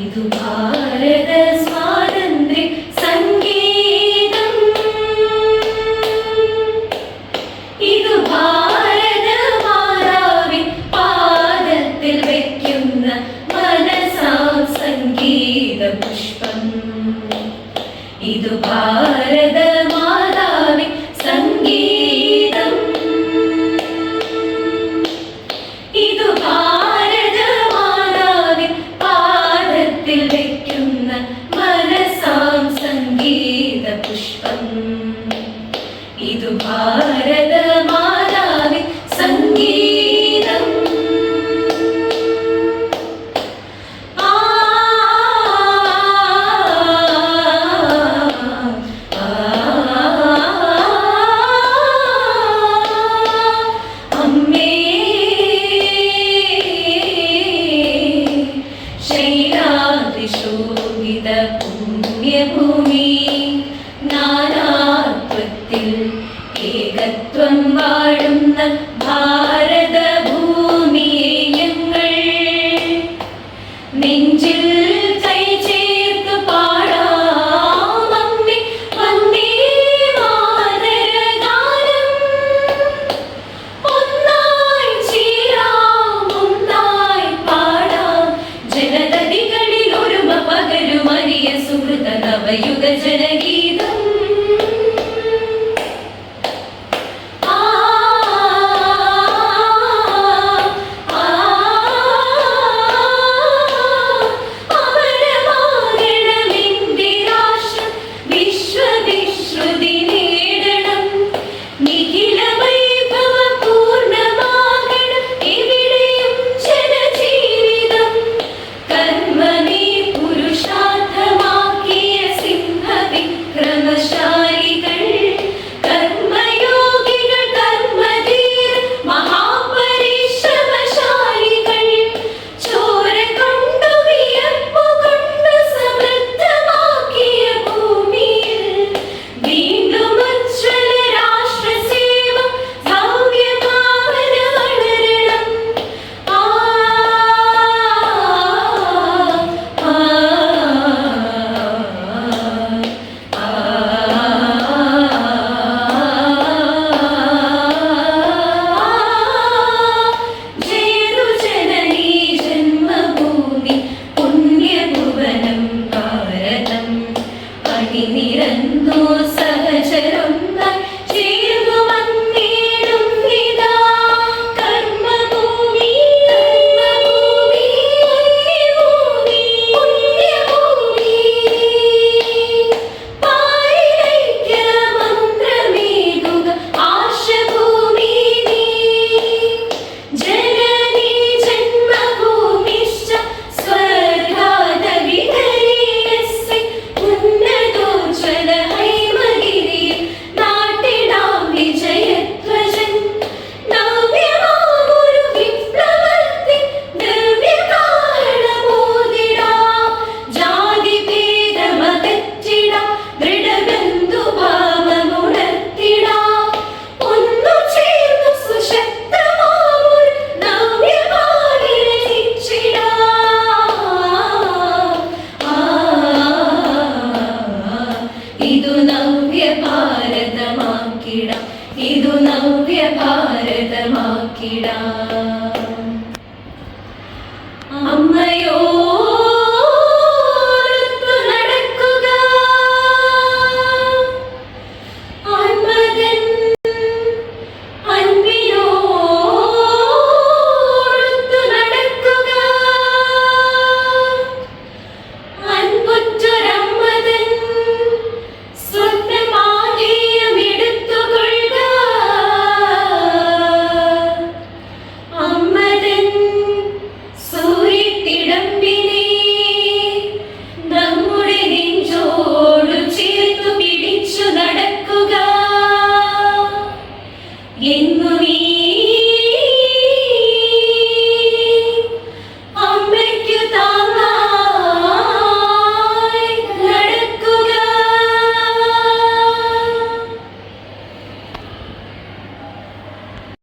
ഇതു ഭാരത സംഗീതം. ഇതു ഭാരത പാദത്തിൽ വയ്ക്കുന്ന മനസാം സംഗീത പുഷ്പം. ഇതു ഭാരത ഇതു നവ്യ ഭാരതമാക്കിടാം. ഇതു നവ്യ ഭാരതമാക്കിടാം.